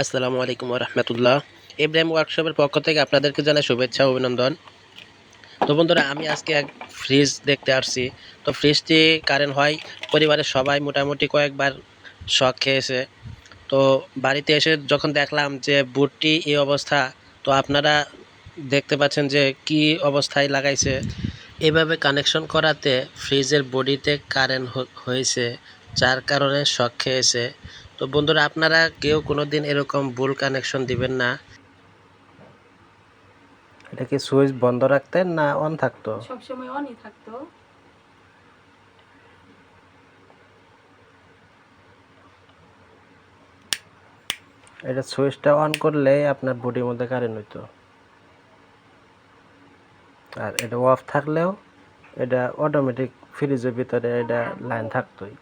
আসসালামু আলাইকুম রহমতুল্লাহ। ইব্রাহিম ওয়ার্কশপের পক্ষ থেকে আপনাদেরকে জানাই শুভেচ্ছা, অভিনন্দন। তো বন্ধুরা, আমি আজকে এক ফ্রিজ দেখতে আসছি। তো ফ্রিজটি কারেন্ট হয়, পরিবারের সবাই মোটামুটি কয়েকবার শখ খেয়েছে। তো বাড়িতে এসে যখন দেখলাম যে বুটটি এই অবস্থা, তো আপনারা দেখতে পাচ্ছেন যে কি অবস্থায় লাগাইছে। এভাবে কানেকশন করাতে ফ্রিজের বডিতে কারেন্ট হয়েছে, যার কারণে শক খেয়েছে। তো বন্ধুরা আপনারা কেউ কোনো দিন এরকম ভুল কানেকশন দিবেন না। এটা কি সুইচ বন্ধ রাখতেন না অন থাকতো? সবসময় অনই থাকতো। এটা সুইচটা অন করলে আপনার বডির মধ্যে কারেন্ট হইতো। আর এটা অফ থাকলেও এটা অটোমেটিক ফ্রিজের ভিতরে এটা লাইন থাকতোই।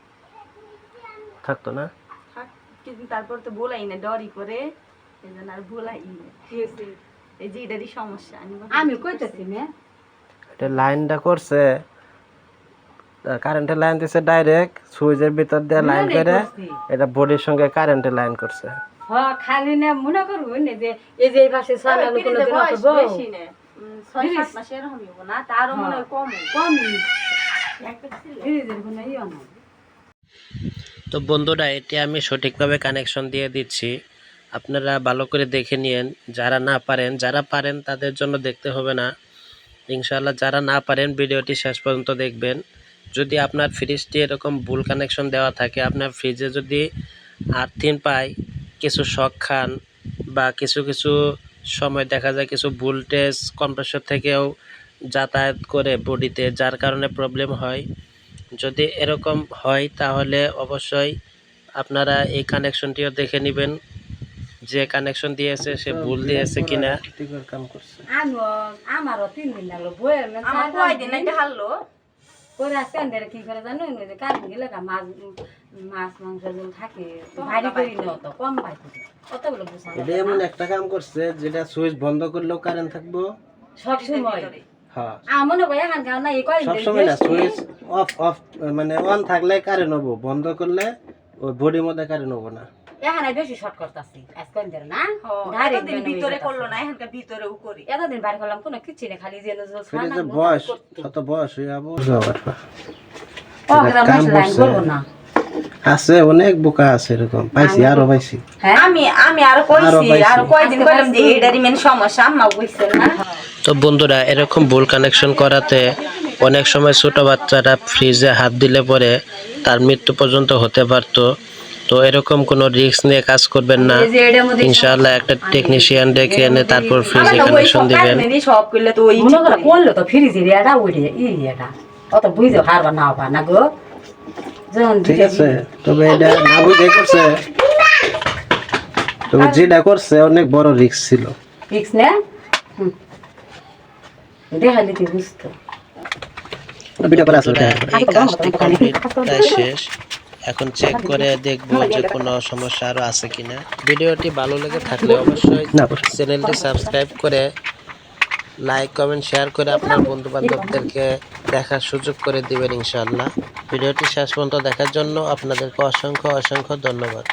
থাকতো না? কিন্তু তারপর তো বলাই না ডরি করে এই জন্য আর বলাই না। এই যে এটারই সমস্যা আমি আমি কইতেছি না। এটা লাইনটা করছে কারেন্টের লাইন দিছে ডাইরেক্ট সুইচের ভিতর দিয়ে লাইন করে এটা বডির সঙ্গে কারেন্টের লাইন করছে। হ খালি না মনে করব না যে এই যে এই পাশে সামনে কোনো দিন বেশি না। ছয় সাত? মাসে এরকম না তারও মনে হয় কম কম কোনো ইয়ে তো বন্ধুরা, এটি আমি সঠিকভাবে কানেকশন দিয়ে দিচ্ছি। আপনারা ভালো করে দেখে নিয়েন, যারা না পারেন, যারা পারেন তাদের জন্য দেখতে হবে না। ইনশাআল্লাহ যারা না পারেন ভিডিওটি শেষ পর্যন্ত দেখবেন। যদি আপনার ফ্রিজটি এরকম ভুল কানেকশন দেওয়া থাকে, আপনার ফ্রিজে যদি আর্থিন পায়, কিছু শখ খান বা কিছু কিছু সময় দেখা যায় কিছু ভোল্টেজ কম্প্রেসর থেকেও যাতায়াত করে বডিতে যার কারণে প্রবলেম হয় যদি এরকম হয় তাহলে অবশ্যই আপনারা এই কানেকশনটিও দেখে নেবেন যে কানেকশন দিয়েছে সে ভুল দিয়েছে কিনা। কাম করছে আমারও তিন দিন লাগল বইয়ের না আমার কয়দিন এটা হারলো? করে আসতে কি করে জানো যে কাজ গেলে মাছ মাছ মাংস যেন থাকে ভারী করি না তো কম পাইতে কতগুলো বুঝা এটা এমন একটা কাম করছে যেটা সুইচ বন্ধ করলেও কারেন্ট থাকব। সব সময়। হ্যাঁ। আমার মনে গাও না এই কয়দিন সবসময় না সুইচ অফ অফ মানে অন থাকলে কারেন্ট হব বন্ধ করলে ওই বডির মধ্যে কারেন্ট হব না? এখন বেশি শর্ট করতেছি আজকাল ধরে না। এতদিন ভিতরে করল না এখানকার ভিতরেও করি। এতদিন বাইরে করলাম কোনো কিছু না খালি যে বয়স কত বয়স হয়ে যাব। করব না। আছে অনেক বোকা আছে এরকম। পাইছি আরও পাইছি। হ্যাঁ? আমি আমি আর কইছি। আর কয়দিন কইলাম যে এটারই মেন সমস্যা আম্মা কইছেন না। তো বন্ধুরা এরকম ভুল কানেকশন করাতে অনেক সময় ছোট বাচ্চারা ফ্রিজে হাত দিলে পরে তার মৃত্যু পর্যন্ত হতে পারতো। তো এরকম কোনো রিস্ক নিয়ে কাজ করবেন না। ইনশাআল্লাহ একটা টেকনিশিয়ান ডেকে এনে তারপর ফ্রিজে কানেকশন দিবেন। সব করলে তো ওই করে করল তো ফ্রিজের এটা ওইটা ই এটা অত বুঝতে পারবা না হবা না গো। ঠিক আছে তবে এটা না বুঝে করছে। তবে যেটা করছে অনেক বড় রিস্ক ছিল। ফিক্স না। দেখালি তুই বুঝতো। শেষ। এখন চেক করে দেখব যে কোনো সমস্যা আরও আছে কিনা। ভিডিওটি ভালো লেগে থাকলে অবশ্যই চ্যানেলটি সাবস্ক্রাইব করে লাইক কমেন্ট শেয়ার করে আপনার বন্ধু বান্ধবদেরকে দেখার সুযোগ করে দিবেন ইনশাআল্লাহ। ভিডিওটি শেষ পর্যন্ত দেখার জন্য আপনাদেরকে অসংখ্য অসংখ্য ধন্যবাদ।